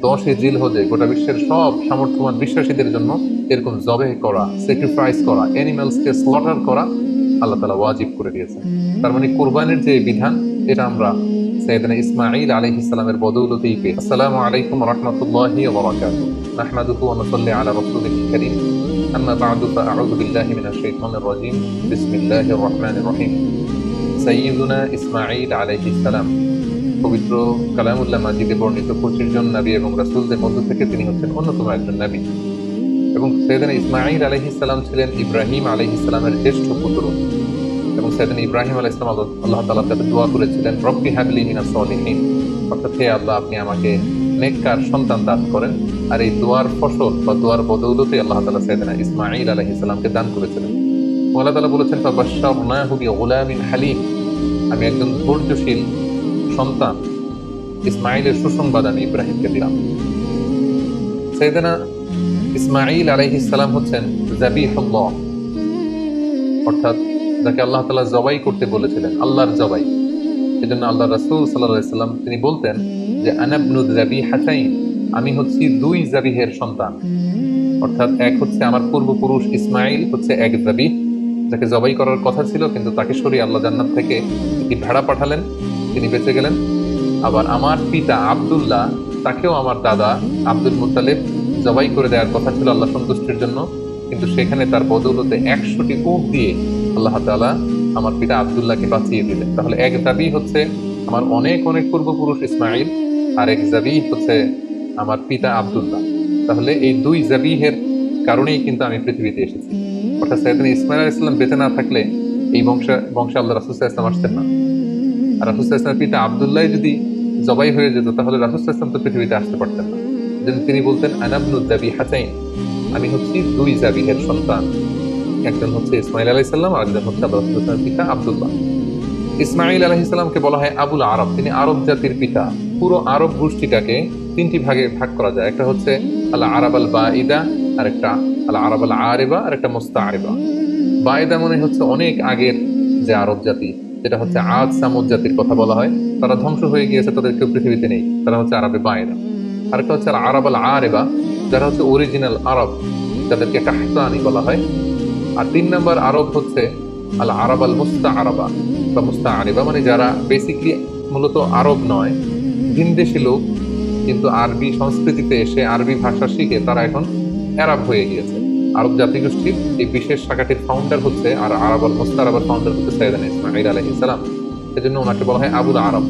দশে জিল হজে গোটা বিশ্বের সব সামর্থ্যবান বিশ্বাসীদের জন্য এরকম জবে করা স্যাক্রিফাইস করা অ্যানিমালসকে স্লটার করা আল্লাহ তালা ওয়াজিব করে দিয়েছেন। তার মানে কোরবানির যে বিধান, এটা আমরা সৈয়দনা ইসমাঈল আলাইহিস সালামের বদৌলতেই পেয়ে আসসালামু আলাইকুম রাহমাতুল্লাহি ওয়া বারাকাতুহু। নাহমাদুহু ওয়া নুসাল্লি আলা রাসূলিল কারীম। আম্মা বা'দু, ফাআউযু বিল্লাহি মিনাশ শাইতানির রাজীম। বিসমিল্লাহির রহমানির রহিম। সাইয়্যিদুনা ইসমাঈল আলাইহিস সালাম। পবিত্র কালামুল্লাহ মাজিদে বর্ণিত পঁচিশ জন নবী এবং রাসূলদের মধ্য থেকে তিনি হচ্ছেন অন্যতম একজন নবী। এবং সৈয়দনা ইসমাঈল আলাইহিস সালাম ছিলেন ইব্রাহিম আলাইহিস সালামের জ্যেষ্ঠ পুত্র। এবং সেদিন ইব্রাহিম আলাহ ইসলাম আল্লাহ তালার কাছে দোয়া করেছিলেন, রব্বি হাবলি মিনা সলিহীন। অর্থাৎ হে আল্লাহ, আপনি আমাকে নেককার সন্তান দান করেন। আর এই দোয়ার ফসল বা দোয়ার বদৌলতে আল্লাহ তালা সেদিনা ইসমাইল আলহ ইসলামকে দান করেছিলেন। আল্লাহ তালা বলেছেন হুবি গোলামিন হালিম। আমি একজন ধৈর্যশীল সন্তান ইসমাইলের সুসংবাদ আমি ইব্রাহিমকে দিলাম। সেদিনা ইসমাইল আলহিসাল্লাম হচ্ছেন জাবিহুল্লাহ, অর্থাৎ যাকে আল্লাহ তালা জবাই করতে বলেছিলেন, আল্লাহর জবাই। এই জন্য আল্লাহ রাসুল সাল্লাহ সাল্লাম তিনি বলতেন যে আনাবনুদ জাবি হাসাইন আমি হচ্ছি দুই জাবিহের সন্তান। অর্থাৎ এক হচ্ছে আমার পূর্বপুরুষ ইসমাইল হচ্ছে এক জাবি যাকে জবাই করার কথা ছিল, কিন্তু তাকে সরিয়ে আল্লাহ জান্নাত থেকে একটি ভেড়া পাঠালেন। তিনি বেঁচে গেলেন। আবার আমার পিতা আবদুল্লাহ, তাকেও আমার দাদা আব্দুল মুতালেব জবাই করে দেওয়ার কথা ছিল আল্লাহ সন্তুষ্টির জন্য। কিন্তু সেখানে তার বদৌলতে একশোটি উট দিয়ে আল্লাহ তালা আমার পিতা আবদুল্লাহকে বাঁচিয়ে দিলেন। তাহলে এক দাবি হচ্ছে আমার অনেক অনেক পূর্বপুরুষ ইসমাইল আর এক জাবি হচ্ছে আমার পিতা আবদুল্লাহ। তাহলে এই দুই জাবিহের কারণেই কিন্তু আমি পৃথিবীতে এসেছি। অর্থাৎ সৈয়দিন ইসমাইল আল ইসলাম বেঁচে না থাকলে এই বংশে বংশে আল্লাহ রাসুসাহ ইসলাম আসতেন না। আর রাসুসাহ ইসলামের পিতা আবদুল্লাহ যদি জবাই হয়ে যেত, তাহলে রাসুসাহ ইসলাম তো পৃথিবীতে আসতে পারতেন না। যেন তিনি বলতেন আনাবনুদ্দাবি হাসাইন আমি হচ্ছি দুই জাবিহের সন্তান। একজন হচ্ছে ইসমাইল আলাইসাল্লাম আর একজন হচ্ছে আল্লাহ পিতা আবদুল্লাহ। ইসমাইল আলাহিসাল্লামকে বলা হয় আবুল আরব, তিনি আরব জাতির পিতা। পুরো আরব গোষ্ঠীটাকে তিনটি ভাগে ভাগ করা যায়। একটা হচ্ছে আল্লাহ আরব আল বাঈদা আর একটা আল্লাহ আরব আল আরেবা আর একটা মোস্তা আরেবা বায়দা মনে হচ্ছে অনেক আগের যে আরব জাতি, যেটা হচ্ছে আজ সামুদ জাতির কথা বলা হয়। তারা ধ্বংস হয়ে গিয়েছে, তাদের কেউ পৃথিবীতে নেই। তারা হচ্ছে আরবে বায়দা। আরেকটা হচ্ছে আরব আল আরেবা, যারা হচ্ছে অরিজিনাল আরব, যাদেরকে কাহতানি বলা হয়। আর তিন নম্বর আরব হচ্ছে আল আরব আল মুস্তা আরবা বা মুস্তা আরিবা মানে যারা বেসিকলি মূলত আরব নয়, ভিনদেশি লোক। কিন্তু আরবি সংস্কৃতিতে এসে আরবি ভাষা শিখে তারা এখন অ্যারাব হয়ে গিয়েছে। আরব জাতিগোষ্ঠীর এই বিশেষ শাখাটির ফাউন্ডার হচ্ছে, আর আরব আল মুস্তা আরবার ফাউন্ডার হচ্ছে সৈয়দান ইসমাইল আলহ ইসলাম সেজন্য ওনাকে বলা হয় আবুল আরব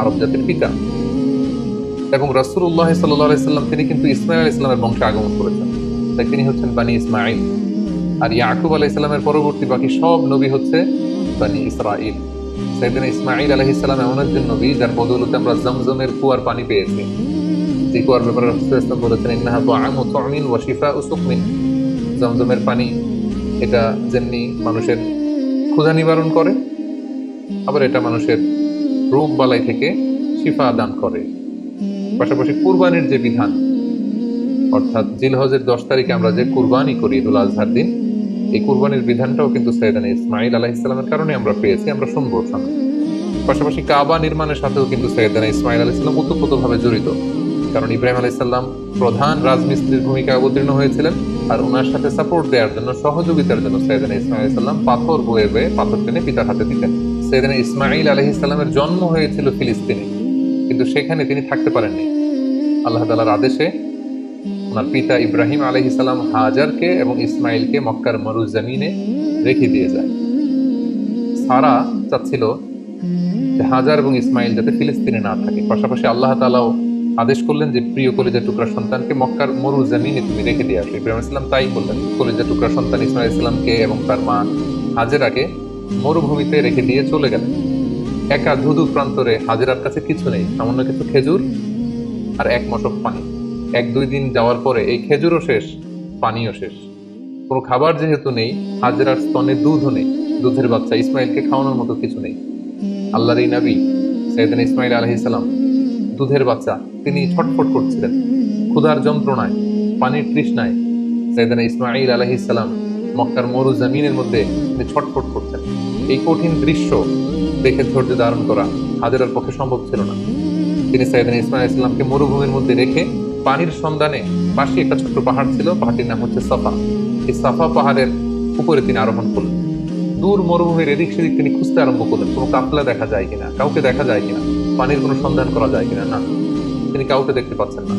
আরব জাতির পিতা। এবং রসুল্লাহ সাল্লাহ সাল্লাম, তিনি কিন্তু ইসমাইল আল ইসলামের বংশে আগমন করেছেন। তাই তিনি হচ্ছেন বানি ইসমাইল আর ইয়াকুব আলাহ ইসলামের পরবর্তী বাকি সব নবী হচ্ছে বানি ইসরাইল সেদিন ইসমাইল আলহ ইসলাম এমন একজন নবী, যার বদৌলতে আমরা জমজমের কুয়ার পানি পেয়েছি। কুয়ার ব্যাপারে ইসলাম বলেছেন ইন্নাহা তো আম তামিন ওয়াশিফা ও সুকমিন জমজমের পানি এটা যেমনি মানুষের ক্ষুধা নিবারণ করে আবার এটা মানুষের রোগ বালাই থেকে শিফা দান করে পাশাপাশি কুরবানির যে বিধান অর্থাৎ জিলহজের দশ তারিখে আমরা যে কুরবানি করি ঈদুল আজহার দিন, এই কুরবানির বিধানটাও কিন্তু সৈয়দান ইসমাইল আলাহ ইসলামের কারণে আমরা পেয়েছি, আমরা শুনব। পাশাপাশি কাবা নির্মাণের সাথেও কিন্তু সৈয়দানা ইসমাইল আলাহ ইসলাম ওতপ্রোতভাবে জড়িত। কারণ ইব্রাহিম আলাহ ইসলাম প্রধান রাজমিস্ত্রির ভূমিকায় অবতীর্ণ হয়েছিলেন আর ওনার সাথে সাপোর্ট দেওয়ার জন্য, সহযোগিতার জন্য সৈয়দানা ইসমাইল ইসলাম পাথর বয়ে বয়ে পাথর টেনে পিতার হাতে দিতেন। সৈয়দানা ইসমাইল আলহ ইসলামের জন্ম হয়েছিল ফিলিস্তিনে, কিন্তু সেখানে তিনি থাকতে পারেননি। আল্লাহ তালার আদেশে ওনার পিতা ইব্রাহিম আলহ ইসলাম হাজারকে এবং ইসমাইলকে মক্কার মরুজ জামিনে রেখে দিয়ে যায়। সারা চাচ্ছিল হাজার এবং ইসমাইল যাতে ফিলিস্তিনে না থাকে। পাশাপাশি আল্লাহ তালাও আদেশ করলেন যে প্রিয় কলিজা টুকরা সন্তানকে মক্কার মরু জামিনে তুমি রেখে দিয়ে আসো। ইব্রাহিম ইসলাম তাই করলেন কলিজা টুকরা সন্তান ইসমাইল ইসলামকে এবং তার মা হাজেরাকে মরুভূমিতে রেখে দিয়ে চলে গেলেন। একা ধুধু প্রান্তরে হাজেরার কাছে কিছু নেই, সামান্য কিছু খেজুর আর এক মশক পানি। এক দুই দিন যাওয়ার পরে এই খেজুরও শেষ, পানিও শেষ। কোনো খাবার যেহেতু নেই, হাজরার স্তনে দুধও নেই। দুধের বাচ্চা ইসমাইলকে খাওয়ানোর মতো কিছু নেই। আল্লাহর এই নবী, সৈয়দিন ইসমাইল আলহিসাল্লাম দুধের বাচ্চা। তিনি ছটফট করছিলেন। ক্ষুধার যন্ত্রণায়, পানির তৃষ্ণায়। সৈয়দিন ইসমাইল আলহিসাল্লাম মক্কার মরু জামিনের মধ্যে তিনি ছটফট করছেন। এই কঠিন দৃশ্য দেখে ধৈর্য ধারণ করা হাজারার পক্ষে সম্ভব ছিল না। তিনি সাইদিন ইসমাইল ইসলামকে মরুভূমির মধ্যে রেখে পানির সন্ধানে পাশে একটা ছোট্ট পাহাড় ছিল। পাহাড়টির নাম হচ্ছে সাফা। এই সাফা পাহাড়ের উপরে তিনি আরোহণ করলেন। দূর মরুভূমির এদিক সেদিক তিনি খুঁজতে আরম্ভ করলেন। কোনো কাফলা দেখা যায় কিনা, কাউকে দেখা যায় কিনা। পানির কোনো সন্ধান করা যায় কিনা? না। তিনি কাউকে দেখতে পাচ্ছেন না।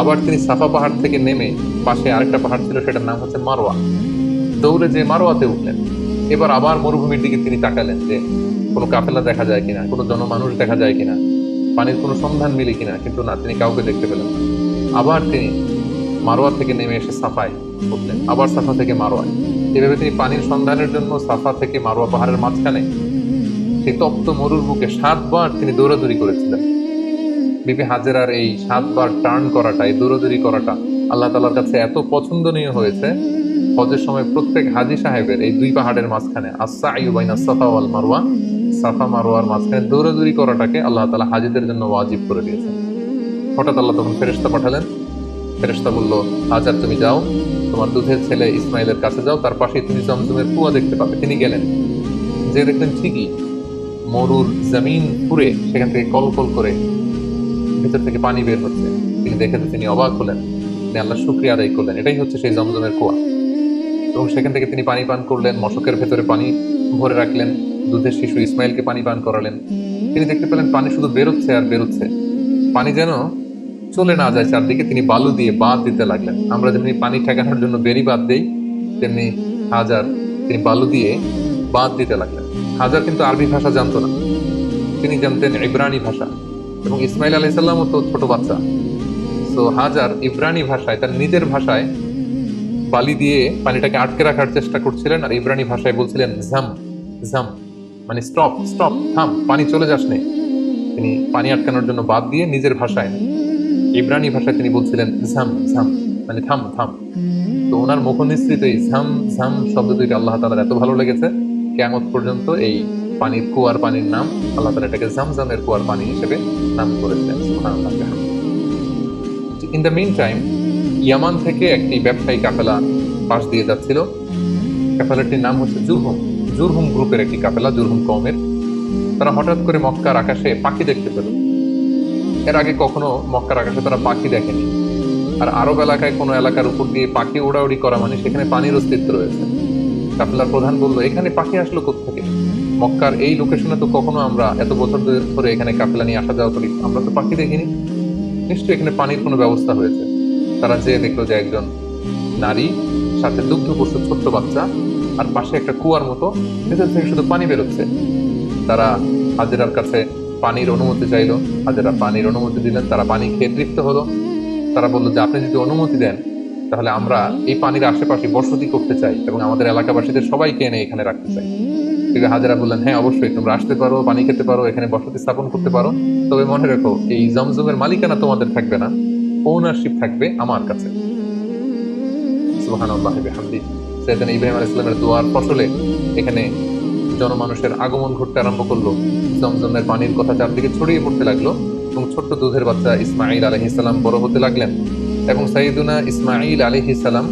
আবার তিনি সাফা পাহাড় থেকে নেমে পাশে আরেকটা পাহাড় ছিল, সেটার নাম হচ্ছে মারোয়া। দৌড়ে যে মারোয়াতে উঠলেন, এবার আবার মরুভূমির দিকে তিনি তাকালেন যে, কোনো কাফেলা দেখা যায় কিনা? কোনো জনমানুষ দেখা যায় কিনা? পানির কোনো সন্ধান মিলে কিনা? কিন্তু না, তিনি কাউকে দেখতে পেলেন আবার তিনি মারোয়া থেকে নেমে এসে সাফায় উঠলেন। আবার সাফা থেকে মারোয়ায়। এভাবে তিনি পানির সন্ধানের জন্য সাফা থেকে মারোয়া পাহাড়ের মাঝখানে সেই তপ্ত মরুর বুকে সাতবার তিনি দৌড়াদৌড়ি করেছিলেন। বিবি হাজেরার এই সাতবার টার্ন করাটা, এই দৌড়াদৌড়ি করাটা আল্লাহ তালার কাছে এত পছন্দনীয় হয়েছে। হজের সময় প্রত্যেক হাজি সাহেবের এই দুই পাহাড়ের মাঝখানে আসা আইবাইনা সাফা ওয়াল মারওয়া, সাফা মারোয়ার মাঝখানে দৌড়াদৌড়ি করাটাকে আল্লাহ তালা হাজিদের জন্য ওয়াজিব করে দিয়েছেন। হঠাৎ আল্লাহ তখন ফেরেশতা পাঠালেন। ফেরেশতা বলল হাজার তুমি যাও। তোমার দুধের ছেলে ইসমাইলের কাছে যাও। তার পাশেই তুমি জমজমের কুয়া দেখতে পাবে। তিনি গেলেন। যে দেখলেন ঠিকই মরুর জমিন পুরে সেখান থেকে কল কল করে ভেতর থেকে পানি বের হচ্ছে। তিনি দেখে তিনি অবাক হলেন। তিনি আল্লাহ শুক্রিয়া আদায় করলেন। এটাই হচ্ছে সেই জমজমের কুয়া। এবং সেখান থেকে তিনি পানি পান করলেন, মশকের ভেতরে পানি ভরে রাখলেন, দুধের শিশু ইসমাইলকে পানি পান করালেন। তিনি দেখতে পেলেন পানি শুধু বেরোচ্ছে আর বেরোচ্ছে। পানি যেন চলে না যায়, চারদিকে তিনি বালু দিয়ে বাঁধ দিতে লাগলেন। আমরা যেমনি পানি ঠেকানোর জন্য বেরি বাদ দেই, তেমনি হাজার তিনি বালু দিয়ে বাঁধ দিতে লাগলেন। হাজার কিন্তু আরবি ভাষা জানতো না। তিনি জানতেন ইব্রানি ভাষা এবং ইসমাইল আলাইসাল্লামও তো ছোট বাচ্চা। তো হাজার ইব্রানি ভাষায়, তার নিজের ভাষায় বালি দিয়ে পানিটাকে আটকে রাখার চেষ্টা করছিলেন আর ইব্রানি ভাষায় বলছিলেন, ঝাম ঝাম। মানে স্টপ স্টপ থাম, পানি চলে যাস নে। তিনি পানি আটকানোর জন্য বাদ দিয়ে নিজের ভাষায়, ইব্রানি ভাষায় তিনি বলছিলেন, ঝাম ঝাম। মানে থাম থাম। তো ওনার মুখনিসৃত এই ঝাম ঝাম শব্দ দুইটা আল্লাহ তালার এত ভালো লেগেছে কেমত পর্যন্ত এই পানির কুয়ার পানির নাম আল্লাহ তালা এটাকে ঝামঝামের কুয়ার পানি হিসেবে নাম করেছেন in the meantime Yemen থেকে একটি ব্যবসায়ী কাফেলা পাশ দিয়ে যাচ্ছিল। কাফেলাটির নাম হচ্ছে জুরহুম। জুরহুম গ্রুপের একটি কাফেলা, জুরহুম কমের তারা হঠাৎ করে মক্কার আকাশে পাখি দেখতে পেল। এর আগে কখনো মক্কার আকাশে তারা পাখি দেখেনি। আর আরব এলাকায় কোনো এলাকার উপর দিয়ে পাখি উড়াউড়ি করা মানে সেখানে পানির অস্তিত্ব রয়েছে। কাফেলার প্রধান বলল, এখানে পাখি আসলো কোথেকে মক্কার এই লোকেশনে তো কখনো আমরা এত বছর ধরে এখানে কাফেলা নিয়ে আসা যাওয়া করি আমরা তো পাখি দেখিনি। নিশ্চয়ই এখানে পানির কোনো ব্যবস্থা হয়েছে। তারা যেয়ে দেখল যে একজন নারী, সাথে দুগ্ধ পশু ছোট্ট বাচ্চা, আর পাশে একটা কুয়ার মতো, ভেতর থেকে শুধু পানি বেরোচ্ছে। তারা হাজেরার কাছে পানির অনুমতি চাইলো। হাজেরা পানির অনুমতি দিলেন, তারা পানি খেয়ে তৃপ্ত হলো। তারা বলল, যে আপনি যদি অনুমতি দেন তাহলে আমরা এই পানির আশেপাশে বসতি করতে চাই এবং আমাদের এলাকাবাসীদের সবাইকে এনে এখানে রাখতে চাই। হাজারা বললেন হ্যাঁ অবশ্যই, তোমরা আসতে পারো, পানি খেতে পারো, এখানে বসতি স্থাপন করতে পারো। তবে মনে রেখো, এই জমজমের মালিকানা তোমাদের থাকবে না ওনারশিপ থাকবে আমার কাছে। সৈয়দনা ইব্রাহিম দোয়ার ফসলে এখানে জনমানুষের আগমন ঘটতে আরম্ভ করল। জমজমের পানির কথা চারদিকে ছড়িয়ে পড়তে লাগল এবং ছোট্ট দুধের বাচ্চা ইসমাইল আলহিসাল্লাম বড় হতে লাগলেন। এবং সাইদুনা ইসমাইল আলহিসাল্লাম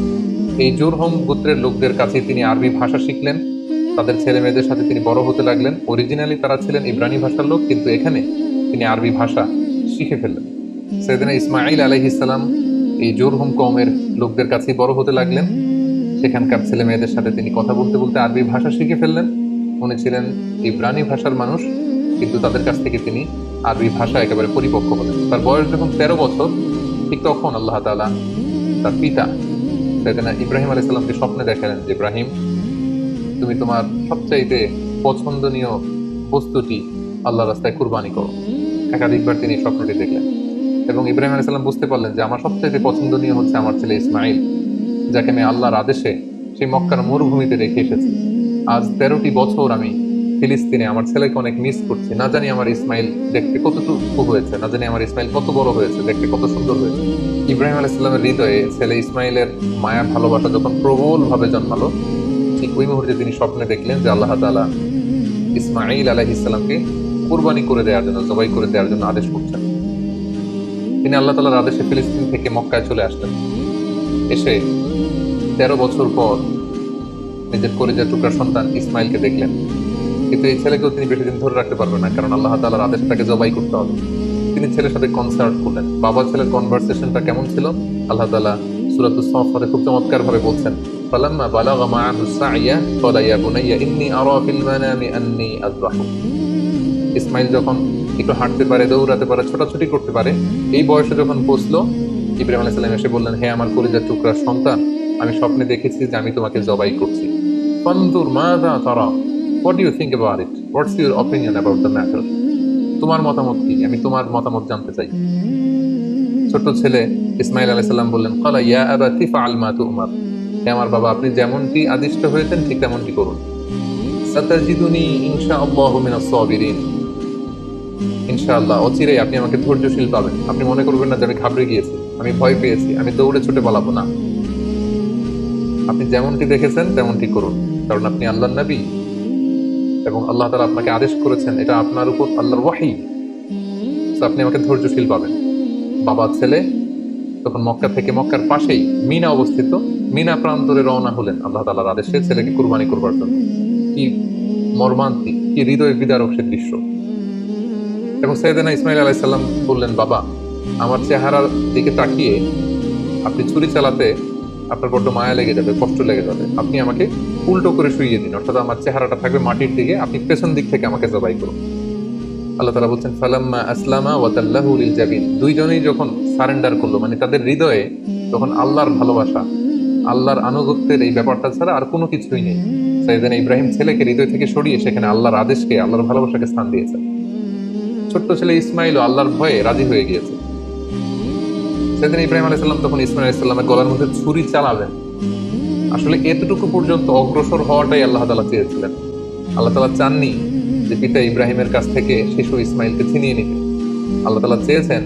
এই জোরহম গোত্রের লোকদের কাছে তিনি আরবি ভাষা শিখলেন। তাদের ছেলে মেয়েদের সাথে তিনি বড় হতে লাগলেন। অরিজিনালি তারা ছিলেন ইব্রানি ভাষার লোক, কিন্তু এখানে তিনি আরবি ভাষা শিখে ফেললেন। সেদিন ইসমাইল আলহিসাল্লাম এই জোরহুম কমের লোকদের কাছেই বড় হতে লাগলেন। সেখানকার ছেলে মেয়েদের সাথে তিনি কথা বলতে বলতে আরবি ভাষা শিখে ফেললেন। উনি ছিলেন ইব্রানি ভাষার মানুষ, কিন্তু তাদের কাছ থেকে তিনি আরবি ভাষা একেবারে পরিপক্ক হলেন। তার বয়স যখন তেরো বছর ঠিক তখন আল্লাহ তালা তার পিতা সেদিন ইব্রাহিম আলাইসাল্লামকে স্বপ্নে দেখালেন যে, ইব্রাহিম, তুমি তোমার সবচাইতে পছন্দনীয় বস্তুটি আল্লাহ রাস্তায় কুরবানি করো। একাধিকবার তিনি স্বপ্নটি দেখলেন। এবং ইব্রাহিম আলাইসাল্লাম বুঝতে পারলেন যে, আমার সবচাইতে পছন্দনীয় হচ্ছে আমার ছেলে ইসমাইল যাকে আমি আল্লাহর আদেশে সেই মক্কার মরুভূমিতে রেখে এসেছি। আজ তেরোটি বছর আমি ফিলিস্তিনে। আমার ছেলেকে অনেক মিস করছি। না জানি আমার ইসমাইল দেখতে কতটুকু হয়েছে না জানি আমার ইসমাইল কত বড় হয়েছে দেখতে কত সুন্দর হয়েছে। ইব্রাহিম আলাইসাল্লামের হৃদয়ে ছেলে ইসমাইলের মায়া ভালোবাসা যখন প্রবল ভাবে জন্মালো ঠিক ওই মুহূর্তে তিনি স্বপ্নে দেখলেন যে আল্লাহ তালা ইসমাইল আলাহ ইসলামকে কোরবানি করে দেওয়ার জন্য জবাই করে দেওয়ার জন্য আদেশ করছেন। তিনি আল্লাহ তালার আদেশে ফিলিস্তিন থেকে মক্কায় চলে আসলেন। এসে তেরো বছর পর নিজের করিজার টুকরার সন্তান ইসমাইলকে দেখলেন। কিন্তু এই ছেলেকেও তিনি বেশি দিন ধরে রাখতে পারবেন না, কারণ আল্লাহ তালার আদেশ তাকে জবাই করতে হবে। তিনি ছেলের সাথে কনসার্ট করলেন। বাবা ছেলের কনভারসেশনটা কেমন ছিল? আল্লাহ তাআলা সূরাতুস সফরে খুব চমৎকার ভাবে বলছেন বালাগা মাআহু সাইয়া ক্বালা ইয়া বুনাইয়া ইন্নী আরা ফিল মানামি আন্নী আযবাহু ইসমাইল যখন একটু হাঁটতে পারে, দৌড়াতে পারে, ছোটাছুটি করতে পারে, এই বয়সে যখন পৌঁছলো ইব্রাহিম আলাইহিস সালাম এসে বললেন, হে আমার কলিজার টুকরা সন্তান, আমি স্বপ্নে দেখেছি যে আমি তোমাকে জবাই করছি। ফানদুর মাযা তারা। What you think about it what's your opinion about the matter তোমার মতামত কি? আমি তোমার মতামত জানতে চাই। ছোট্ট ছেলে ইসমাইল আলাইহিস সালাম বললেন ক্বালা ইয়া আবাতি ফাআল মা তুমার। হে আমার বাবা, আপনি যেমনটি আদিষ্ট হয়েছেন, ঠিক তেমনটি করুন। সাতাজিদুনি ইনশাআল্লাহু মিনাস সাবিরিন। ইনশাআল্লাহ, অচিরেই আপনি আমাকে ধৈর্যশীল পাবেন। আপনি মনে করবেন না যে আমি ঘাবড়ে গিয়েছি, আমি ভয় পেয়েছি, আমি দৌড়ে ছুটে পালাবো, না। আপনি যেমনটি দেখেছেন, তেমনটি করুন। কারণ আপনি আল্লাহর নবী। এবং আল্লাহ তাআলা আপনাকে আদেশ করেছেন, এটা আপনার উপর আল্লাহর ওয়াহি। আপনি আমাকে ধৈর্যশীল পাবেন বাবা, ছেলে তখন মক্কা থেকে মক্কার পাশেই মিনা অবস্থিত, মিনা প্রান্তরে রওনা হলেন আল্লাহ তালার আদেশে ছেলেকে কুরবানি করবার জন্য। কি মর্মান্তিক, কি হৃদয় বিদারক সে দৃশ্য। এবং সৈয়দানা ইসমাইল আলাইসাল্লাম বললেন, বাবা, আমার চেহারার দিকে তাকিয়ে আপনি ছুরি চালাতে আপনার বড্ড মায়া লেগে যাবে, কষ্ট লেগে যাবে। আপনি আমাকে উল্টো করে শুইয়ে দিন, অর্থাৎ আমার চেহারাটা থাকবে মাটির দিকে, আপনি পেছন দিক থেকে আমাকে জবাই করুন। আল্লাহ তালা বলছেন, ফালাম্মা আসলামা ওয়াতাল্লাহু লিল জাবিন। দুইজনেই যখন সারেন্ডার করল মানে তাদের হৃদয়ে তখন আল্লাহর ভালোবাসা, আল্লাহর আনুগত্যের এই ব্যাপারটা ছাড়া আর কোনো কিছুই নেই। সাইদান ইব্রাহিম ছেলেকে হৃদয় থেকে সরিয়ে সেখানে আল্লাহর আদেশকে, আল্লাহর ভালোবাসাকে স্থান দিয়েছে। ছোট্ট ছেলে ইসমাইলও আল্লাহর ভয়ে রাজি হয়ে গিয়েছে। সেদিন ইব্রাহিম আলাইসাল্লাম তখন ইসমাইল আলাইসাল্লামের গলার মধ্যে ছুরি চালাবেন আসলে এতটুকু পর্যন্ত অগ্রসর হওয়াটাই আল্লাহ তালা চেয়েছিলেন। আল্লাহ তালা চাননি যে পিতা ইব্রাহিমের কাছ থেকে শিশু ইসমাইলকে ছিনিয়ে নিতে। আল্লাহ তালা চেয়েছেন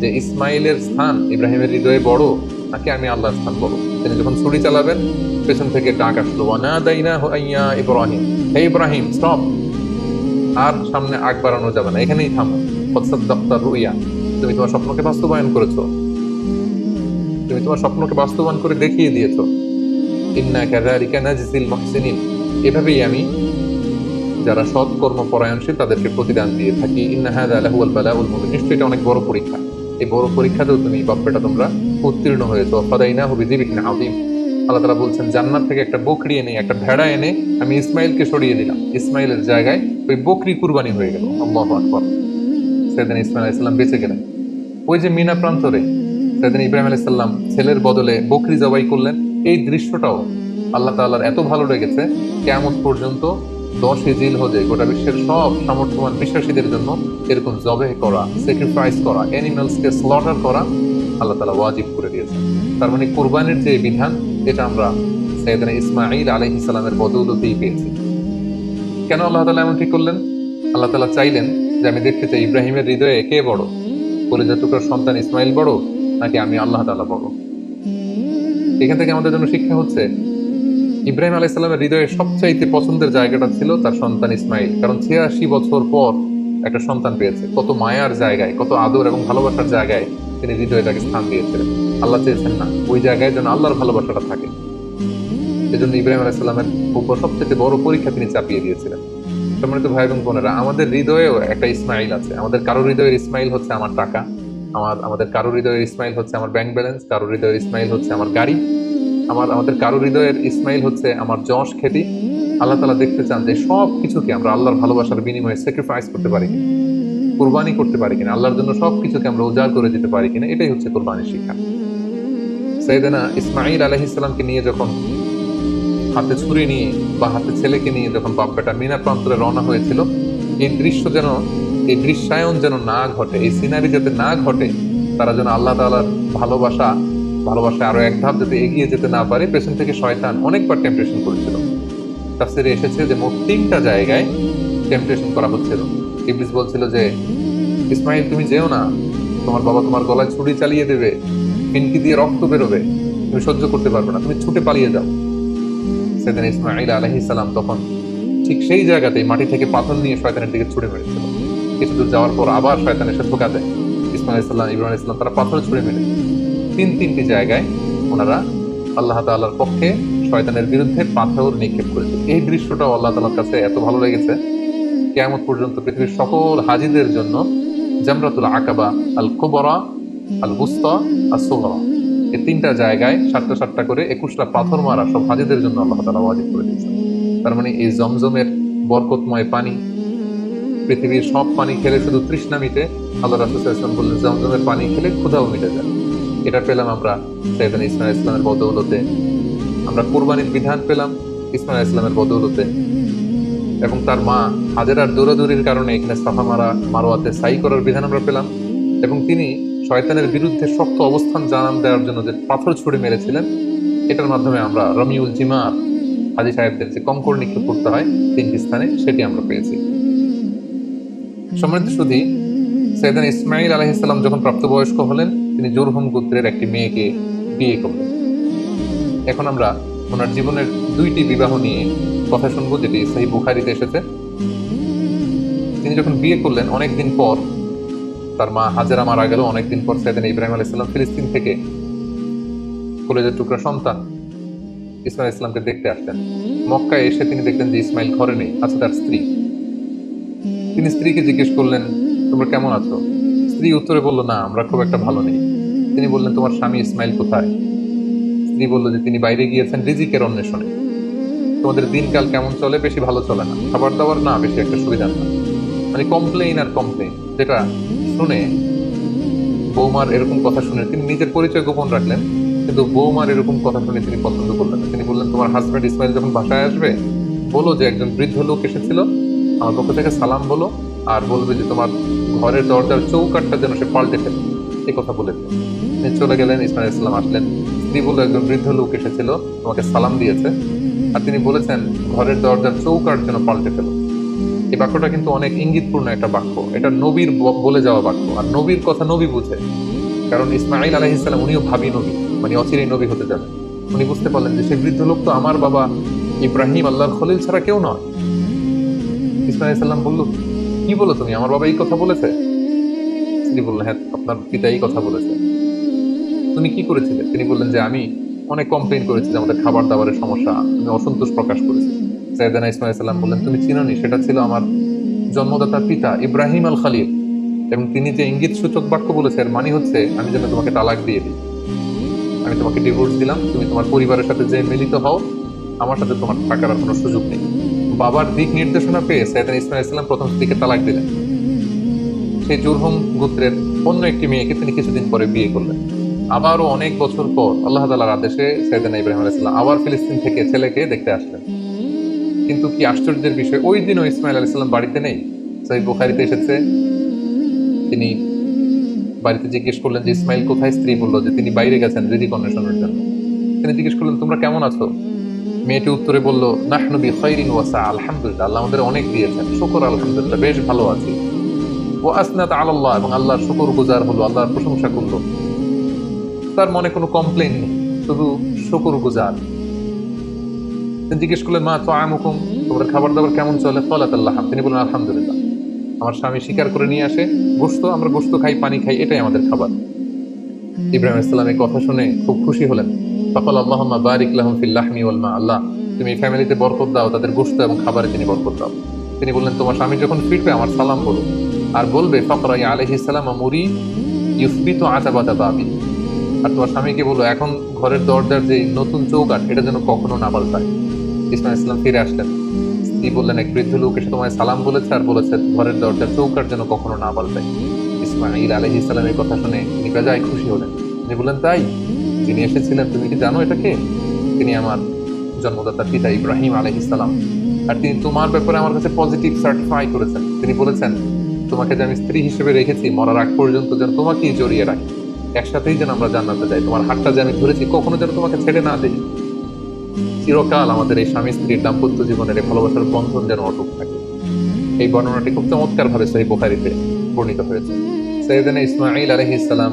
যে ইসমাইলের স্থান ইব্রাহিমের হৃদয়ে বড় নাকি আমি আল্লাহর স্থান বড় তিনি যখন ছুরি চালাবেন, পেছন থেকে ডাক আসলো হাইয়া ইব্রাহিম। হে ইব্রাহিম, স্টপ! আর সামনে আগ বাড়ানো যাবে না, এখানেই থামো। দপ্তর রুইয়া, তুমি তোমার স্বপ্নকে বাস্তবায়ন করেছ। তুমি তোমার স্বপ্নকে বাস্তবায়ন করে দেখিয়ে দিয়েছ। ইন্না কাযালিকা নাজজিল মুহসিনিন। এভাবেই আমি যারা সৎ কর্ম পরায়ণশীল, তাদেরকে প্রতিদান দিয়ে থাকি। ইন্না হাযা লাহুয়াল বালাউল মুবিন। নিশ্চয়ই এটা অনেক বড় পরীক্ষা। এই বড় পরীক্ষাতেও তুমি বাপ্পাটা তোমরা উত্তীর্ণ হয়েছো। ফাদাইনা হুবি যিবিকিন আযীম। আল্লাহ তাআলা বলছেন, জান্নাত থেকে একটা বকরি এনে, একটা ভেড়া এনে আমি ইসমাইলকে সরিয়ে দিলাম। ইসমাইলের জায়গায় ওই বকরি কুরবানি হয়ে গেল। আল্লাহু আকবার। সেদিন ইসমাইল আলাইহিস সালাম বেঁচে গেলেন। ওই যে মিনা প্রান্তরে সেদিন ইব্রাহিম আলাইহিস সালাম ছেলের বদলে বকরি জবাই করলেন। এই দৃশ্যটাও আল্লাহ তাআলার এত ভালো লেগেছে কেমন পর্যন্ত দশ হিজিল হজে গোটা বিশ্বের সব সামর্থ্যবান বিশ্বাসীদের জন্য এরকম জবে করা স্যাক্রিফাইস করা অ্যানিমালসকে স্লটার করা আল্লাহ তালা ওয়াজিব করে দিয়েছে। তার মানে কোরবানির যে বিধান, এটা আমরা সৈয়দনা ইসমাইল আলহ ইসলামের বদৌলতেই পেয়েছি। কেন আল্লাহ তালা এমন ঠিক করলেন? আল্লাহ তালা চাইলেন যে আমি দেখতে চাই ইব্রাহিমের হৃদয়ে কে বড়? কলিজা টুকরার সন্তান ইসমাইল বড় নাকি আমি আল্লাহ তালা বড়? এখান থেকে আমাদের জন্য শিক্ষা হচ্ছে, ইব্রাহিম আলাইসাল্লামের হৃদয়ে সবচাইতে পছন্দের জায়গাটা ছিল তার সন্তান ইসমাইল কারণ ছিয়াশি বছর পর একটা সন্তান পেয়েছে। কত মায়ার জায়গায়, কত আদর এবং ভালোবাসার জায়গায় তিনি হৃদয়টাকে স্থান দিয়েছিলেন। আল্লাহ চেয়েছেন না, ওই জায়গায় যেন আল্লাহর ভালোবাসাটা থাকে। সেজন্য ইব্রাহিম আলাইসাল্লামের উপর সবচেয়ে বড় পরীক্ষা তিনি চাপিয়ে দিয়েছিলেন। সম্মানিত ভাই এবং বোনেরা, আমাদের হৃদয়েও একটা ইসমাইল আছে। আমাদের কারোর হৃদয়ের ইসমাইল হচ্ছে আমার টাকা। আমার, আমাদের কারোর হৃদয়ের ইসমাইল হচ্ছে আমার ব্যাংক ব্যালেন্স কারোর হৃদয়ের ইসমাইল হচ্ছে আমার গাড়ি, আমার, আমাদের কারও হৃদয়ের ইসমাইল হচ্ছে আমার যশ খ্যাতি। আল্লাহ তালা দেখতে চান যে সব কিছুকে আমরা আল্লাহর ভালোবাসার বিনিময়ে স্যাক্রিফাইস করতে পারি কোরবানি করতে পারি কিনা, আল্লাহর জন্য সব কিছুকে আমরা উজাড় করে দিতে পারি কিনা, এটাই হচ্ছে কোরবানির শিক্ষা। সৈয়দানা ইসমাইল আলহ ইসলামকে নিয়ে যখন হাতে ছুরি নিয়ে বা হাতে ছেলেকে নিয়ে যখন বাপ্পাটা মিনা প্রান্তরে রওনা হয়েছিল, এই দৃশ্য যেন এই দৃশ্যায়ন যেন না ঘটে, এই সিনারি যাতে না ঘটে, তারা যেন আল্লাহ তালার ভালোবাসা ভালোবাসা আরও এক ধাপ যাতে এগিয়ে যেতে না পারে, পেছন থেকে শয়তান অনেকবার টেম্পটেশন করেছিল। তাফসিরে এসেছে যে মোট তিনটা জায়গায় টেম্পটেশন করা হচ্ছিল। ইবলিস বলছিল যে ইসমাইল তুমি যেও না, তোমার বাবা তোমার গলায় ছুরি চালিয়ে দেবে পিনকি দিয়ে রক্ত বেরোবে, তুমি সহ্য করতে পারবে না, তুমি ছুটে পালিয়ে যাও। সেদিন ইসমাইল আলহি সালাম তখন ঠিক সেই জায়গাতেই মাটি থেকে পাথর নিয়ে শয়তানের দিকে ছুটে মেরেছিল। কিছু দূর যাওয়ার পর আবার শয়তান এসে ধোকা দেয়। ইসমাইল ইসলাম ইব্রাহিম ইসলাম তারা পাথর ছুড়ে মেরে তিন তিনটি জায়গায় ওনারা আল্লাহ তাল্লাহর পক্ষে শয়তানের বিরুদ্ধে পাথর নিক্ষেপ করেছে। এই দৃশ্যটাও আল্লাহ তালার কাছে এত ভালো লেগেছে। কেমন পর্যন্ত পৃথিবীর সকল হাজিদের জন্য জামরাতুল আকাবা আল কুবরা আল বুস্তা আর সোগরা এই তিনটা জায়গায় সাতটা সাতটা করে একুশটা পাথর মারা সব হাজিদের জন্য আল্লাহ তালা ওয়াজিব করে দিয়েছেন। তার মানে এই জমজমের বরকতময় পানি পৃথিবীর সব পানি খেলে শুধু তৃষ্ণা মিটে, আল্লাহ রাসুলাম বললেন জমজমের পানি খেলে ক্ষুধাও মিটে যায়। এটা পেলাম আমরা সৈয়দান ইসমাইল ইসলামের বদৌলতে। আমরা কোরবানির বিধান পেলাম ইসমাইল ইসলামের বদৌলতে। এবং তার মা হাজেরার দৌড়াদৌড়ির কারণে এখানে সাফা মারা মারোয়াতে সাই করার বিধান আমরা পেলাম। এবং তিনি শয়তানের বিরুদ্ধে শক্ত অবস্থান জানান দেওয়ার জন্য যে পাথর ছুড়ে মেরেছিলেন, এটার মাধ্যমে আমরা রমিউল জিমার হাজি সাহেবদের যে কঙ্কর নিক্ষেপ করতে হয় তিনটি স্থানে, সেটি আমরা পেয়েছি। সমৃদ্ধ শুধু সৈয়দান ইসমাইল আলহিসাল্লাম যখন প্রাপ্তবয়স্ক হলেন, তিনি জোরহম গোত্রের একটি মেয়েকে বিয়ে করলেন। এখন আমরা ওনার জীবনের দুইটি বিবাহ নিয়ে কথা শুনব, যেটি সেই বুখারিতে এসেছে। তিনি যখন বিয়ে করলেন, অনেকদিন পর তার মা হাজারা মারা গেল। অনেকদিন পর সৈয়দান ইব্রাহিম আলাইসাল্লাম ফিলিস্তিন থেকে কলেজের টুকরা সন্তান ইসমাইল ইসলামকে দেখতে আসলেন। মক্কায় এসে তিনি দেখলেন যে ইসমাইল ঘরে নেই আছে তার স্ত্রী। তিনি স্ত্রীকে জিজ্ঞেস করলেন, তোমরা কেমন আছো? স্ত্রী উত্তরে বলল, না, আমরা খুব একটা ভালো নেই। তিনি বললেন, তোমার স্বামী ইসমাইল কোথায়? স্ত্রী বলল যে, তিনি বাইরে গিয়েছেন রিজিকের অন্বেষণে। তোমাদের দিনকাল কেমন চলে, বেশি ভালো চলে না। খাবার দাবার না, বেশি একটা সুবিধা না। মানে কমপ্লেইন আর কমপ্লেইন যেটা শুনে বৌমার এরকম কথা শুনে তিনি নিজের পরিচয় গোপন রাখলেন, কিন্তু বৌমার এরকম কথা শুনে তিনি পছন্দ করলেন তিনি বললেন, তোমার হাজব্যান্ড ইসমাইল যখন বাসায় আসবে, বলো যে একজন বৃদ্ধ লোক এসেছিল আমার পক্ষ থেকে সালাম বলো আর বলবে যে তোমার ঘরের দরজার চৌকাটটা যেন সে পাল্টে ফেলে। এই কথা বলে। চলে গেলেন, ইসমাইল ইসলাম আসলেন। স্ত্রী বলল, একজন বৃদ্ধ লোক এসেছিল, তোমাকে সালাম দিয়েছে। আর তিনি বলেছেন, ঘরের দরজার চৌকাট যেন পাল্টে ফেলো। এই বাক্যটা কিন্তু অনেক ইঙ্গিতপূর্ণ একটা বাক্য। এটা নবীর বলে যাওয়া বাক্য। আর নবীর কথা নবী বুঝে। কারণ ইসমাইল আলহিসাল্লাম উনিও ভাবি নবী মানে অচিরেই নবী হতে যাবেন। উনি বুঝতে পারলেন যে সে বৃদ্ধ লোক তো আমার বাবা ইব্রাহিম আল্লাহর খলিল ছাড়া কেউ নয়। সাল্লাম বলল, কি বলো তুমি? আমার বাবা এই কথা বলেছে? স্ত্রী বললেন হ্যাঁ আপনার পিতা এই কথা বলেছে। তুমি কি করেছিলে? তিনি বললেন যে, আমি অনেক কমপ্লেন করেছি যে আমাদের খাবার দাবারের সমস্যা। আমি অসন্তোষ প্রকাশ করেছি। সাইদানা ইসমাইল সাল্লাম বললেন, তুমি চিনোনি? সেটা ছিল আমার জন্মদাতা পিতা ইব্রাহিম আল খালিল। এবং তিনি যে ইঙ্গিত সূচক বাক্য বলেছে, এর মানে হচ্ছে, আমি যেন তোমাকে তালাক দিয়ে দিই। আমি তোমাকে ডিভোর্স দিলাম। তুমি তোমার পরিবারের সাথে যে মিলিত হও, আমার সাথে তোমার থাকার কোনো সুযোগ নেই। বাবার দিক নির্দেশনা পেয়ে সৈয়দান ইসমাইল ইসলাম প্রথম স্ত্রীকে তালাক দিলেন। সেই জুরহম গোত্রের অন্য একটি মেয়েকে তিনি কিছুদিন পরে বিয়ে করলেন। আবারও অনেক বছর পর আল্লাহ তালার আদেশে সৈয়দান ইব্রাহিম আলাইসাল্লাম আবার ফিলিস্তিন থেকে ছেলেকে দেখতে আসলেন। কিন্তু কি আশ্চর্যের বিষয়, ওই দিনও ইসমাইল আলাইসাল্লাম বাড়িতে নেই। সেই বুখারিতে এসেছে, তিনি বাড়িতে জিজ্ঞেস করলেন যে, ইসমাইল, কোথায়? স্ত্রী বলল যে, তিনি বাইরে গেছেন রিজিক অন্বেষণের জন্য। তিনি জিজ্ঞেস করলেন, তোমরা কেমন আছো? মেয়েটি উত্তরে বলল নাহনবি খৈরিন ওয়াসা আলহামদুলিল্লাহ আল্লাহ আমাদের অনেক দিয়েছেন। শুকর আলহামদুলিল্লাহ বেশ ভালো আছি। ও আসনাত আল্লাহ এবং আল্লাহর শুকর গুজার হলো আল্লাহর প্রশংসা করল। তার মনে কোনো কমপ্লেন নেই শুধু শুকর গুজার। জিজ্ঞেস করলেন মা তো আমুকুম তোমাদের খাবার দাবার কেমন চলে? ফলাত আল্লাহ তিনি বললেন আলহামদুলিল্লাহ। আমার স্বামী শিকার করে নিয়ে আসে গোস্ত আমরা গোস্ত খাই পানি খাই এটাই আমাদের খাবার। ইব্রাহিম ইসলাম এই কথা শুনে খুব খুশি হলেন। ফকল আল্লাহম্মা বারিক লাহম ফিল লাহমি ওয়াল আল্লাহ, তুমি ফ্যামিলিতে বরকত দাও, তাদের গোস্ত এবং খাবারে তিনি বরকত দাও। তিনি বললেন, তোমার স্বামী যখন ফিরবে, আমার সালাম বলো। আর বলবে, ফকরা আলাইহিস সালাম মুরি ইউসবিতু আতাবাতা বাবি আর তোমার স্বামীকে বলো, এখন ঘরের দরজার যে নতুন চৌকাঠ এটা যেন কখনো না পাল্টায়। ইসমাইল ইসলাম ফিরে আসলেন। স্ত্রী বললেন, এক বৃদ্ধ লোক এসে তোমায় সালাম বলেছে আর বলেছে, ঘরের দরজার চৌকাঠ যেন কখনো না পাল্টায়। ইসমাইল আলহ ইসলামের কথা শুনে তিনি বেজায় খুশি হলেন। তিনি বললেন, তাই? যিনি এসেছিলেন, তুমি কি জানো এটাকে তিনি আমার জন্মদাতা পিতা ইব্রাহিম আলহ ইসলাম আর তিনি তোমার ব্যাপারে আমার কাছে পজিটিভ সার্টিফাই করেছেন। তিনি বলেছেন, তোমাকে যে আমি স্ত্রী হিসেবে রেখেছি, মরার আগ পর্যন্ত যেন তোমাকেই জড়িয়ে রাখি। একসাথেই যেন আমরা জান্নাতে যাই। তোমার হাতটা যে আমি ধরেছি, কখনো যেন তোমাকে ছেড়ে না দিই। চিরকাল আমাদের এই স্বামী স্ত্রীর দাম্পত্য জীবনের এই ভালোবাসার বন্ধন যেন অটুট থাকে। এই বর্ণনাটি খুব চমৎকার ভাবে সেই বোখারিতে বর্ণিত হয়েছে। সৈয়দানা ইসমাইল আলহি ইসলাম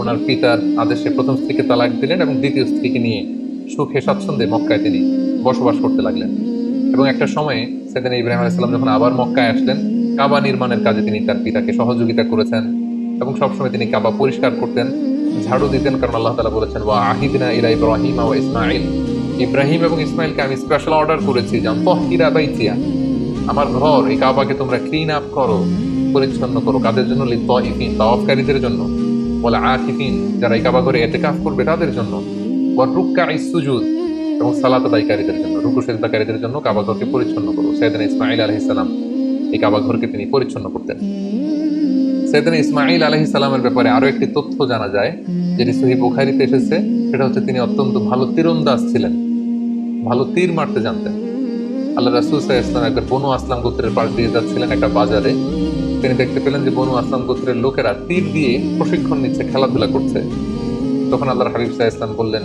ওনার পিতার আদেশে প্রথম স্ত্রীকে তালাক দিলেন এবং দ্বিতীয় স্ত্রীকে নিয়ে সুখে স্বাচ্ছন্দ্যে মক্কায় তিনি বসবাস করতে লাগলেন। এবং একটা সময়ে সেদিন ইব্রাহিম আলাইসাল্লাম যখন আবার মক্কায় আসলেন, কাবা নির্মাণের কাজে তিনি তার পিতাকে সহযোগিতা করেছেন এবং সবসময় তিনি কাবা পরিষ্কার করতেন, ঝাড়ু দিতেন কারণ আল্লাহ তালা বলেছেন, ওয়া আহিদিনা ইলা ইব্রাহিম ও ইসমাইল ইব্রাহিম এবং ইসমাইলকে আমি স্পেশাল অর্ডার করেছি, যে তহকিরা বাইতিয়া। আমার ঘর, এই কাবাকে তোমরা ক্লিন আপ করো, পরিচ্ছন্ন করো কাদের জন্য? লিপ্ত ইফিন তাওয়াফকারীদের জন্য। বলে আকিফিন যারা করে এতেকাফ করবে তাদের জন্য। ইসুজুদ এবং সালাত আদায়কারীদের জন্য, রুকু সেজদাকারীদের জন্য পরিচ্ছন্ন ইসমাইল আলহিসাল্লাম এই তিনি পরিচ্ছন্ন করতেন। ইসমাইল ব্যাপারে আরও একটি তথ্য জানা যায়, যেটি সহি বুখারিতে এসেছে। সেটা হচ্ছে তিনি অত্যন্ত ভালো তীরন্দাজ ছিলেন। ভালো তীর মারতে জানতেন। আল্লাহ রাসুল সাহা ইসলাম বনু আসলাম গোত্রের পাশ দিয়ে যাচ্ছিলেন একটা বাজারে। তিনি দেখতে পেলেন যে বনু আসলাম গোত্রের লোকেরা তীর দিয়ে প্রশিক্ষণ নিচ্ছে, খেলাধুলা করছে। তখন আল্লাহ হাবিব সাহা ইসলাম বললেন,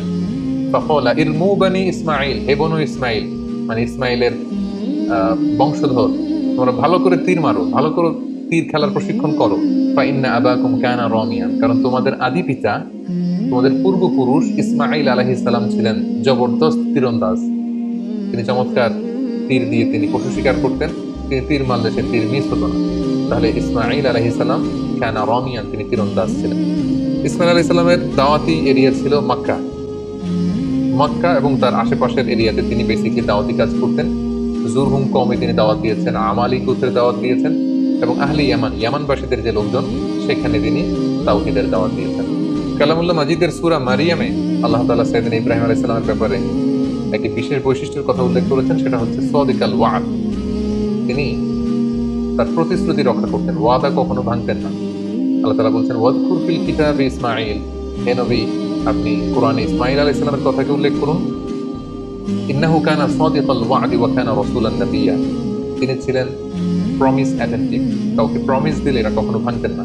ফকলা ইরমু ইসমাইল হে বনু ইসমাইল মানে ইসমাইলের বংশধর, তোমরা ভালো করে তীর মারো, ভালো করে তীর খেলার প্রশিক্ষণ করো। বা ইন্না আবাকুম কানা রমিয়ান। কারণ তোমাদের আদি পিতা, তোমাদের পূর্বপুরুষ ইসমাইল আলাইহিস সালাম ছিলেন জবরদস্ত তীরন্দাজ। তিনি চমৎকার তীর দিয়ে তিনি পশু শিকার করতেন। তিনি তীর মারলে সে তীর মিস হতো না। তাহলে ইসমাইল আলাইহিস সালাম কানা রমিয়ান, তিনি তীরন্দাজ ছিলেন। ইসমাইল আলাইহিস সালামের দাওয়াতি এরিয়া ছিল মক্কা। মক্কা এবং তার আশেপাশের এরিয়াতে তিনি বেসিকলি দাওয়াতি কাজ করতেন। জুরহুম কমে তিনি দাওয়াত দিয়েছেন, আমালি গোত্রের দাওয়াত দিয়েছেন এবং আহলি ইয়ামান, ইয়ামানবাসীদের যে লোকজন, সেখানে তিনি তাওহিদের দাওয়াত দিয়েছেন। কালামুল্লাহ মাজিদের সুরা মারিয়ামে আল্লাহ তালা সাইদিন ইব্রাহিম আলাইহিস সালামের ব্যাপারে একটি বিশেষ বৈশিষ্ট্যের কথা উল্লেখ করেছেন, সেটা হচ্ছে সদিকাল ওয়াদ। তিনি তার প্রতিশ্রুতি রক্ষা করতেন, ওয়াদা কখনো ভাঙতেন না। আল্লাহ তালা বলছেন, ওয়াদকুর ফিল কিতাবে ইসমাঈল। হে নবী, আপনি কোরআনে ইসমাইল আলাইহিস সালামের কথাকে উল্লেখ করুন। ইন্নাহু কানা সাদিকাল ওয়াদি ওয়া কানা রাসূলান তিনি ছিলেন প্রমিস অ্যাটেন্টিভ কাউকে প্রমিস দিলে এরা কখনো ভাঙতেন না।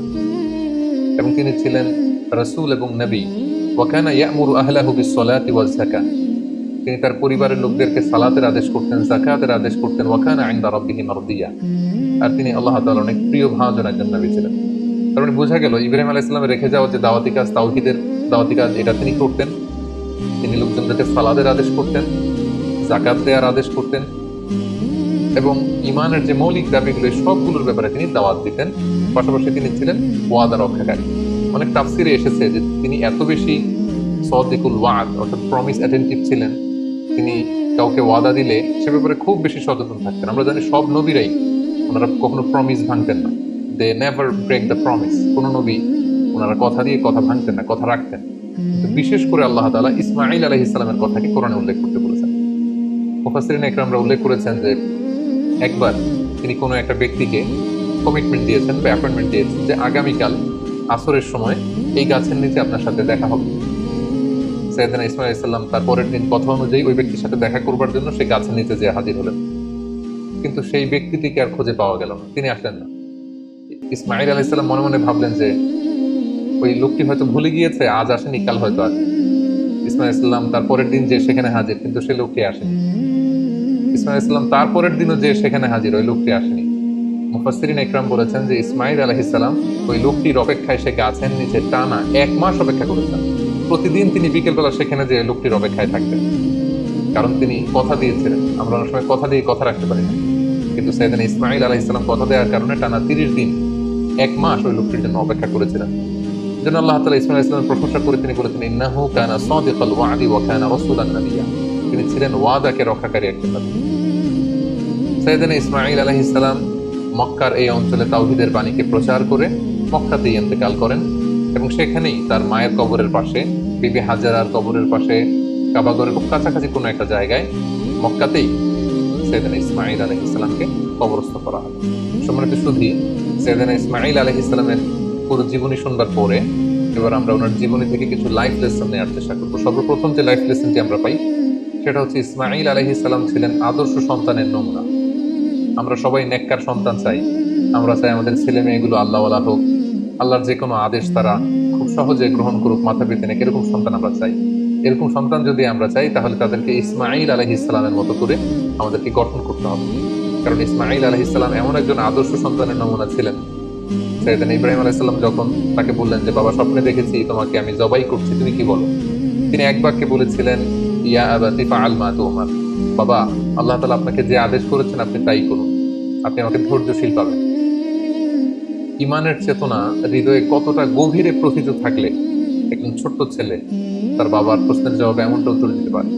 এবং তিনি ছিলেন রাসূল এবং নবী। ওয়া কানা ইয়ামুরু আহলাহু বিস-সালাতি ওয়াজ-যাকাত তিনি তার পরিবারের লোকদেরকে সালাতের আদেশ করতেন জাকাতের আদেশ করতেন। ওয়া কানা ইনদা রাব্বিহি মারদিয়া। আর তিনি আল্লাহ তাআলার অনেক প্রিয় ভাজন একজন নবী ছিলেন। তার মানে বোঝা গেল ইব্রাহিম আলাইহিস সালামের রেখে যাওয়া যে দাওয়াতি কাজ, তাওহীদের দাওয়াতি কাজ, এটা তিনি করতেন। তিনি লোকজনদেরকে সালাদের আদেশ করতেন জাকাত দেওয়ার আদেশ করতেন এবং ইমানের যে মৌলিক দাবিগুলো সবগুলোর ব্যাপারে তিনি দাওয়াত দিতেন। পাশাপাশি তিনি ছিলেন ওয়াদা রক্ষাকারী। অনেক তাফসিরে এসেছে যে তিনি এত বেশি সদিকুল ওয়াদ, অর্থাৎ প্রমিস অ্যাটেন্টিভ ছিলেন। তিনি কাউকে ওয়াদা দিলে সে ব্যাপারে খুব বেশি সচেতন থাকতেন। আমরা জানি সব নবীরাই ওনারা কখনো প্রমিস ভাঙতেন না। They never break the promise কোনো নবী ওনারা কথা দিয়ে কথা ভাঙতেন না, কথা রাখতেন। বিশেষ করে আল্লাহ তাআলা ইসমাইল আলাইহিস ইসলামের কথাকে কোরআনে উল্লেখ করতে বলেছেন? মুফাসসিরিন একরামরা উল্লেখ করেছেন যে, একবার তিনি কোনো একটা ব্যক্তিকে কমিটমেন্ট দিয়েছেন বা অ্যাপয়েন্টমেন্ট দিয়েছেন যে আগামীকাল আসরের সময় এই গাছের নিচে আপনার সাথে দেখা হবে। সৈয়দানা ইসমাইল ইসলাম তার পরের দিন কথা অনুযায়ী ওই ব্যক্তির সাথে দেখা করবার জন্য সেই গাছের নিচে যে হাজির হলেন। কিন্তু সেই ব্যক্তিটিকে আর খুঁজে পাওয়া গেল না। তিনি আসলেন না। ইসমাইল আলাইসাল্লাম মনে মনে ভাবলেন যে, ওই লোকটি হয়তো ভুলে গিয়েছে, আজ আসেনি, কাল হয়তো আসবে। ইসমাইল ইসলাম তার পরের দিন যে সেখানে হাজির, কিন্তু সেই লোকটি আসেনি। ইসমাইল ইসলাম তার পরের দিনও যে সেখানে হাজির, ওই লোকটি আসেনি। মুফাসসিরিন একরাম বলেছেন যে ইসমাইল আলাইহিসসালাম ওই লোকটির অপেক্ষায় সে গাছের নিচে টানা এক মাস অপেক্ষা করেছেন। প্রতিদিন তিনি বিকেলবেলা সেখানে যে লোকটির অপেক্ষায় থাকতেন। কারণ তিনি কথা দিয়েছিলেন। আমরা অনেক সময় কথা দিয়ে কথা রাখতে পারি না। কিন্তু সেদিন ইসমাইল আলাইহিসসালাম কথা দেওয়ার কারণে টানা তিরিশ দিন, এক মাস ওই লোকটির জন্য অপেক্ষা করেছিলেন। জন্য আল্লাহ তাআলা ইসমাইল ইসলামের প্রশংসা করে তিনি বলেছেন, ইন্নাহু কানা সাদিকাল ওয়াদি ওয়া কানা রাসূলান নাবিয়্যা তিনি ছিলেন ওয়াদাকে রক্ষাকারী একজন নবী। সাইয়েদানা ইসমাইল আলাইহিস সালাম মক্কার এই অঞ্চলে তাওহীদের বাণীকে প্রচার করে মক্কাতেই ইন্তেকাল করেন এবং সেখানেই তার মায়ের কবরের পাশে, বিবি হাজারার কবরের পাশে কাবাগরের খুব কাছাকাছি কোনো একটা জায়গায় মক্কাতেই সৈয়দানা ইসমাইল আলহ ইসলামকে কবরস্থ করা হয়। সম্মানিত শুধু সৈয়দানা ইসমাইল আলহ ইসলামের পুরো জীবনী শুনবার পরে এবার আমরা ওনার জীবনী থেকে কিছু লাইফ লেসন নেওয়ার চেষ্টা করব। সর্বপ্রথম যে লাইফ লেসনটি আমরা পাই, সেটা হচ্ছে ইসমাইল আলহ ইসলাম ছিলেন আদর্শ সন্তানের নমুনা। আমরা সবাই নেককার সন্তান চাই। আমরা চাই আমাদের ছেলে মেয়েগুলো আল্লাহওয়ালা হোক, আল্লাহর যে কোনো আদেশ তারা খুব সহজে গ্রহণ করুক, মাথা পেতে নেক, এরকম সন্তান আমরা চাই। এরকম সন্তান যদি আমরা চাই, তাহলে তাদেরকে ইসমাইল আলহ ইসলামের মতো করে আমাদেরকে গঠন করতে হবে। কারণ ইসমাইল আলহ ইসলাম এমন একজন আদর্শ সন্তানের নমুনা ছিলেন। সাইদান ইব্রাহিম আলাইসাল্লাম যখন তাকে বললেন যে, বাবা, স্বপ্নে দেখেছি, তোমাকে আমি জবাই করছি, তুমি কি বলো? তিনি এক বাক্যে বলেছিলেন, ইয়া আবাতি ফাআল মা তুমার। বাবা, আল্লাহ তাআলা আপনাকে যে আদেশ করেছেন, আপনি তাই করুন। আপনি আমাকে ধৈর্যশীল পাবেন। ইমানের চেতনা হৃদয়ে কতটা গভীরে প্রথিত থাকলে, একজন ছোট্ট ছেলে তার বাবার প্রশ্নের জবাবে এমনটা উত্তর দিতে পারে।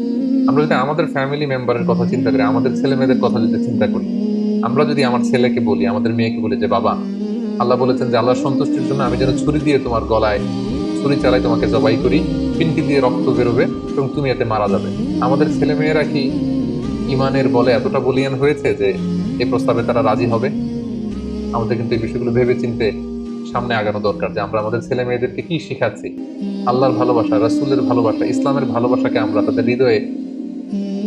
আমরা যদি আমাদের ফ্যামিলি মেম্বারের কথা চিন্তা করি, আমাদের ছেলে মেয়েদের কথা যদি চিন্তা করি, আমরা যদি আমার ছেলেকে বলি, আমাদের মেয়েকে বলি যে, বাবা, আল্লাহ বলেছেন যে, আল্লাহর সন্তুষ্টির জন্য আমি যেন ছুরি দিয়ে তোমার গলায়, ছুরি চালাই তোমাকে জবাই করি, পিনকি দিয়ে রক্ত বেরোবে এবং তুমি এতে মারা যাবে। আমাদের ছেলেমেয়েরা কি ইমানের বলে এতটা বলিয়ান হয়েছে যে এই প্রস্তাবে তারা রাজি হবে? আমাদের কিন্তু এই বিষয়গুলো ভেবে চিনতে সামনে আগানো দরকার যে আমরা আমাদের ছেলে মেয়েদেরকে কি শিখাচ্ছি? আল্লাহর ভালোবাসা, রাসুলের ভালোবাসা, ইসলামের ভালোবাসাকে আমরা তাদের হৃদয়ে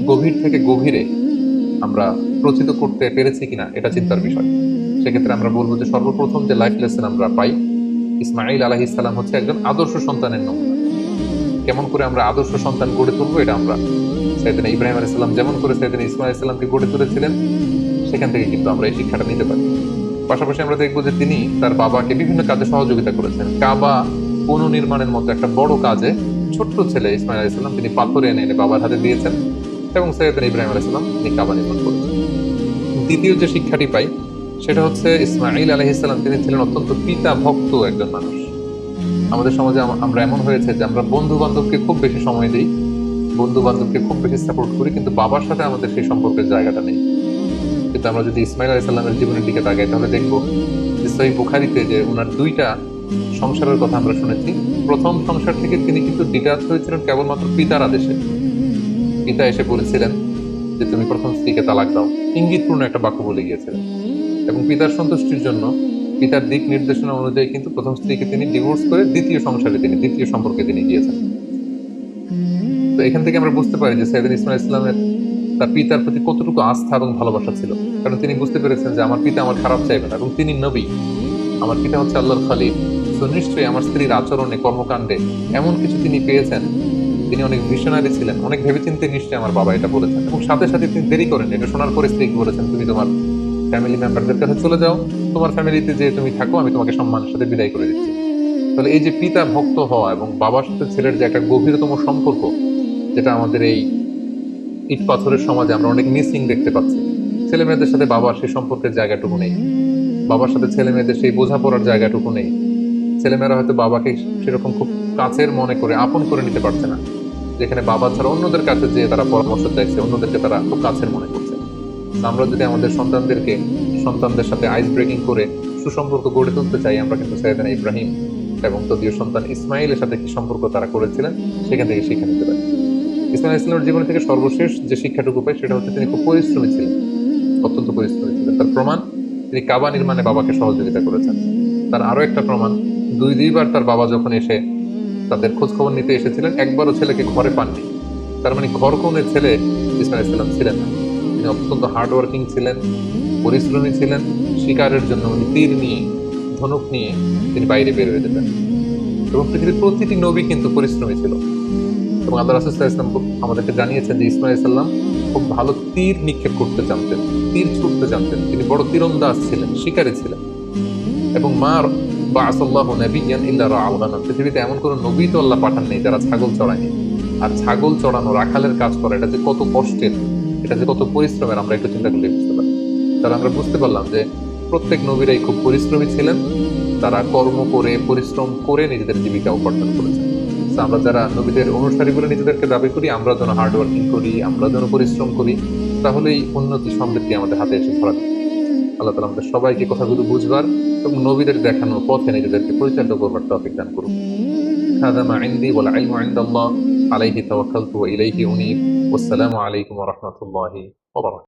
গভীর থেকে গভীরে আমরা প্রচিত করতে পেরেছি কিনা এটা চিন্তার বিষয়। সেক্ষেত্রে আমরা বলব যে সর্বপ্রথম যে লাইফ লেসন আমরা পাই ইসমাইল আলাহি ইসলাম হচ্ছে একজন আদর্শ সন্তানের নমুনা। কেমন করে আমরা আদর্শ সন্তান গড়ে তুলবো এটা আমরা সেদিন ইব্রাহিম আলাইসাল্লাম যেমন করে সেদিন ইসমাইল ইসলামকে গড়ে তুলেছিলেন, সেখান থেকে কিন্তু আমরা এই শিক্ষাটা নিতে পারি। পাশাপাশি আমরা দেখব যে তিনি তার বাবাকে বিভিন্ন কাজে সহযোগিতা করেছেন। কাবা পুনর্নির্মাণের মতো একটা বড় কাজে ছোট্ট ছেলে ইসমাইল আলাইসাল্লাম তিনি পাথরে এনে এনে বাবার হাতে দিয়েছেন এবং সৈয়দিন ইব্রাহিম আলাইসাল্লাম তিনি কাবা নির্মাণ করেছেন। দ্বিতীয় যে শিক্ষাটি পাই, সেটা হচ্ছে ইসমাইল আলহিসাল্লাম তিনি ছিলেন অত্যন্ত পিতা ভক্ত একজন মানুষ। আমাদের সমাজে আমরা এমন হয়েছে যে আমরা বন্ধু বান্ধবকে খুব বেশি সময় দিই বন্ধু বান্ধবকে খুব বেশি সাপোর্ট করি, কিন্তু বাবার সাথে আমাদের সেই সম্পর্কের জায়গাটা নেই। কিন্তু আমরা যদি ইসমাইল আলাইসাল্লামের জীবনের দিকে তাকাই, তাহলে দেখব যে সই বুখারিতে যে ওনার দুইটা সংসারের কথা আমরা শুনেছি। প্রথম সংসার থেকে তিনি কিন্তু ডিটাচ হয়েছিলেন কেবলমাত্র পিতার আদেশে। পিতা এসে বলেছিলেন যে, তুমি প্রথম স্ত্রীকে তালাক দাও। ইঙ্গিতপূর্ণ একটা বাক্য বলে গিয়েছিলেন। এবং পিতার সন্তুষ্টির জন্য পিতার দিক নির্দেশনা অনুযায়ী কিন্তু প্রথম স্ত্রীকে তিনি ডিভোর্স করে দ্বিতীয় সংসারে তিনি, দ্বিতীয় সম্পর্কে তিনি গিয়েছেন। তো এখান থেকে আমরা বুঝতে পারি যে সৈয়দিন ইসমাইল ইসলামের তার পিতার প্রতি কতটুকু আস্থা এবং ভালোবাসা ছিল। কারণ তিনি বুঝতে পেরেছেন যে আমার পিতা আমার খারাপ চাইবে না, এবং তিনি নবী। আমার পিতা হচ্ছে আল্লাহর খালিদ। তো নিশ্চয়ই আমার স্ত্রীর আচরণে, কর্মকাণ্ডে এমন কিছু তিনি পেয়েছেন। তিনি অনেক ভিশনারি ছিলেন, অনেক ভেবেচিন্তে নিশ্চয়ই আমার বাবা এটা বলেছেন, এবং সাথে সাথে তিনি দেরি করেন, এটা শোনার পরে স্ত্রীকে বলেছেন, তুমি তোমার ফ্যামিলি মেম্বারদের কাছে চলে যাও, তোমার ফ্যামিলিতে যে তুমি থাকো, আমি তোমাকে সম্মানের সাথে বিদায় করে দিচ্ছি। তাহলে এই যে পিতা ভক্ত হওয়া এবং বাবার সাথে ছেলের যে একটা গভীরতম সম্পর্ক, যেটা আমাদের এই ইট পাথরের সমাজে আমরা অনেক মিসিং দেখতে পাচ্ছি। ছেলে মেয়েদের সাথে বাবার সেই সম্পর্কের জায়গাটুকু নেই। বাবার সাথে ছেলে মেয়েদের সেই বোঝাপড়ার জায়গাটুকু নেই। ছেলেমেয়েরা হয়তো বাবাকে সেরকম খুব কাছের মনে করে, আপন করে নিতে পারছে না। যেখানে বাবা ছাড়া অন্যদের কাছে যে তারা পরামর্শ চাইছে, অন্যদেরকে তারা খুব কাছের মনে করছে। আমরা যদি আমাদের সন্তানদেরকে, সন্তানদের সাথে আইস ব্রেকিং করে সুসম্পর্ক গড়ে তুলতে চাই, আমরা কিন্তু সৈয়দানা ইব্রাহিম এবং তদীয় সন্তান ইসমাইলের সাথে কি সম্পর্ক তারা করেছিলেন, সেখান থেকে শিক্ষা নিতে পারি। ইসমাইল ইসলামের জীবন থেকে সর্বশেষ যে শিক্ষাটুকু পাই সেটা হচ্ছে তিনি খুব পরিশ্রমী ছিলেন। অত্যন্ত পরিশ্রমী ছিলেন তার প্রমাণ তিনি কাবা নির্মাণে বাবাকে সহযোগিতা করেছেন। তার আরও একটা প্রমাণ, দুই দুইবার তার বাবা যখন এসে তাদের খোঁজ খবর নিতে এসেছিলেন, একবারও ছেলেকে ঘরে পাননি। তার মানে ঘর কোণের ছেলে ইসমাইল ইসলাম ছিলেন না। তিনি অত্যন্ত হার্ড ওয়ার্কিং ছিলেন, পরিশ্রমী ছিলেন, শিকারের জন্য উনি তীর নিয়ে, ধনুক নিয়ে তিনি বাইরে বের হয়ে যেতেন। এবং পৃথিবীর প্রতিটি নবী কিন্তু পরিশ্রমী ছিল। এবং আল্লাহ রাসুল্লাহ ইসলাম আমাদেরকে জানিয়েছেন যে ইসমাইল ইসলাম খুব ভালো তীর নিক্ষেপ করতে জানতেন, তীর ছুটতে জানতেন। তিনি বড় তীরন্দাজ ছিলেন, শিকারী ছিলেন। এবং মার বা আসল্লাহ নবিয়ান ইল্লা আলগানা পৃথিবীতে এমন কোনো নবী তো আল্লাহ পাঠান নেই যারা ছাগল চড়ায়নি। আর ছাগল চড়ানো, রাখালের কাজ করা, এটা যে কত কষ্টের, এটা যে কত পরিশ্রমের, আমরা একটু চিন্তা করলে বুঝতে পারি তাহলে আমরা বুঝতে পারলাম যে প্রত্যেক নবীরাই খুব পরিশ্রমী ছিলেন। তারা কর্ম করে, পরিশ্রম করে নিজেদের জীবিকা উপার্জন করেছেন। আমরা যারা নবীদের অনুসারী বলে নিজেদেরকে দাবি করি আমরা যেন হার্ড ওয়ার্কিং করি আমরা যেন পরিশ্রম করি তাহলেই উন্নতি সমৃদ্ধি আমাদের হাতে এসে ধরা দেবে। আল্লাহ তালা আমাদের সবাইকে কথাগুলো বুঝবার এবং নবীদের দেখানো পথে নিজেদেরকে পরিচালিত করবার তফিক দান করুন هذا ما عندي والعلم عند الله عليه توكلت وإليه أنيب والسلام عليكم ورحمة الله وبركاته